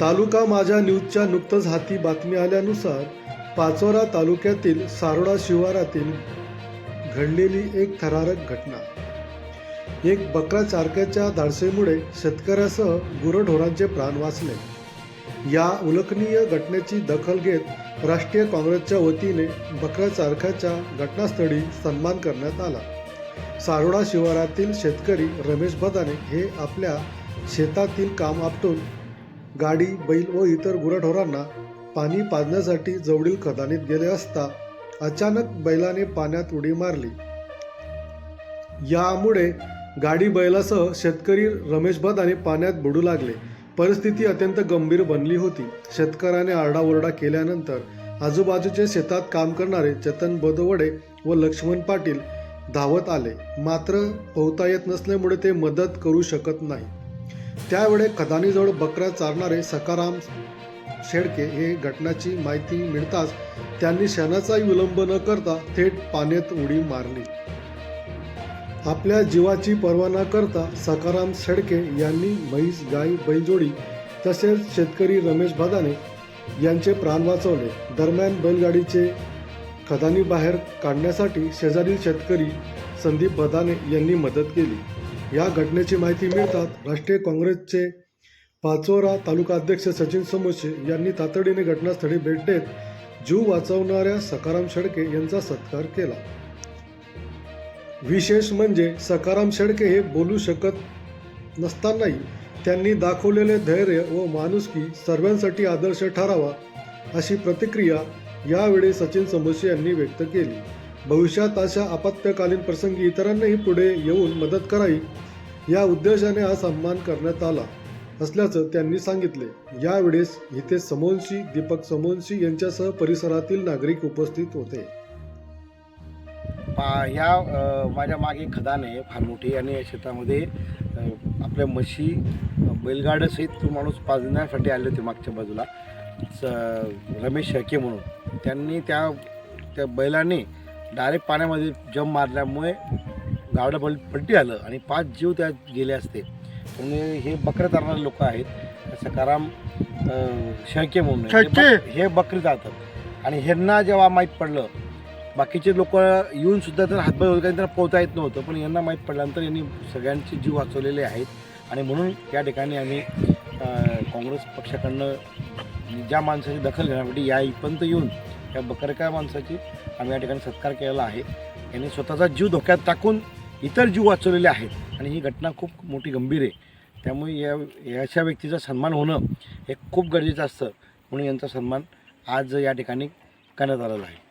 तालुका माझ्या न्यूजच्या नुकतंच हाती बातमी आल्यानुसार पाचोरा तालुक्यातील सारोडा शिवारातील घडलेली एक थरारक घटना. एक बकरा चारक्याच्या धाडसेमुळे शेतकऱ्यासह गुरढोरांचे प्राण वाचले. या उल्लेखनीय घटनेची दखल घेत राष्ट्रीय काँग्रेसच्या वतीने बकरा चारख्याच्या घटनास्थळी सन्मान करण्यात आला. सारोडा शिवारातील शेतकरी रमेश भदाने हे आपल्या शेतातील काम आपटून गाडी बैल व इतर गुराढोरांना पाणी पाजण्यासाठी जवळील खदानीत गेले असता अचानक बैलाने पाण्यात उडी मारली. यामुळे गाडी बैलासह शेतकरी रमेशभदाने पाण्यात बुडू लागले. परिस्थिती अत्यंत गंभीर बनली होती. शेतकऱ्याने आरडाओरडा केल्यानंतर आजूबाजूचे शेतात काम करणारे चेतन बदवडे व लक्ष्मण पाटील धावत आले. मात्र पोहता येत नसल्यामुळे ते मदत करू शकत नाही. त्यावेळे खदानीजवळ बकऱ्या चारणारे सकाराम शेडके हे घटनाची माहिती मिळताच त्यांनी क्षणाचाही विलंब न करता थेट पाण्यात उडी मारली. आपल्या जीवाची पर्वा न करता सकाराम शेडके यांनी म्हैस गाय बैलजोडी तसेच शेतकरी रमेश भदाने यांचे प्राण वाचवले. दरम्यान बैलगाडीचे खदानी बाहेर काढण्यासाठी शेजारील शेतकरी संदीप बदाने यांनी मदत केली. या घटनेची माहिती मिळतात राष्ट्रीय काँग्रेसचे पाचोरा तालुका अध्यक्ष सचिन समोसे यांनी तातडीने घटनास्थळी भेट देत जीव वाचवणाऱ्या सकाराम शेडके यांचा सत्कार केला. विशेष म्हणजे सकाराम शेडके हे बोलू शकत नसतानाही त्यांनी दाखवलेले धैर्य व माणुसकी सर्वांसाठी आदर्श ठरावा अशी प्रतिक्रिया यावेळी सचिन समोसे यांनी व्यक्त केली. भविष्यात अशा आपत्कालीन प्रसंगी इतरांनाही पुढे येऊन मदत करावी या उद्देशाने हा सन्मान करण्यात आला असल्याचं त्यांनी सांगितले. यावेळेस इथे समोनशी दीपक समोनशी यांच्यासह परिसरातील नागरिक उपस्थित होते. पा ह्या माझ्या मागे खदान आहे फार मोठी आणि या शेतामध्ये आपल्या म्हशी बैलगाड्यासहित तो माणूस पाजण्यासाठी आले होते मागच्या बाजूला. स- रमेश शेके म्हणून. त्यांनी त्या त्या बैलाने डायरेक्ट पाण्यामध्ये जम मारल्यामुळे गावडा पल पलटी आलं आणि पाच जीव त्यात गेले असते. त्यामुळे हे बकऱ्या चारणारे लोक आहेत. सकाराम शेळके म्हणून. हे बक- हे बकरी चालतात आणि ह्यांना जेव्हा माहीत पडलं बाकीचे लोक येऊन सुद्धा तर हातभार होते कारण त्यांना पोहता येत नव्हतं पण यांना माहीत पडल्यानंतर यांनी सगळ्यांचे जीव वाचवलेले आहेत. आणि म्हणून या ठिकाणी आम्ही अ, काँग्रेस पक्षाकडनं ज्या माणसाची दखल घेण्यासाठी या इथपर्यंत येऊन या बकरका माणसाची आम्ही या ठिकाणी सत्कार केलेला आहे. यांनी स्वतःचा जीव धोक्यात टाकून इतर जीव वाचवलेले आहेत आणि ही घटना खूप मोठी गंभीर आहे. त्यामुळे या याच्या व्यक्तीचा सन्मान होणं हे खूप गरजेचं असतं म्हणून यांचा सन्मान आज या ठिकाणी करण्यात आलेला आहे.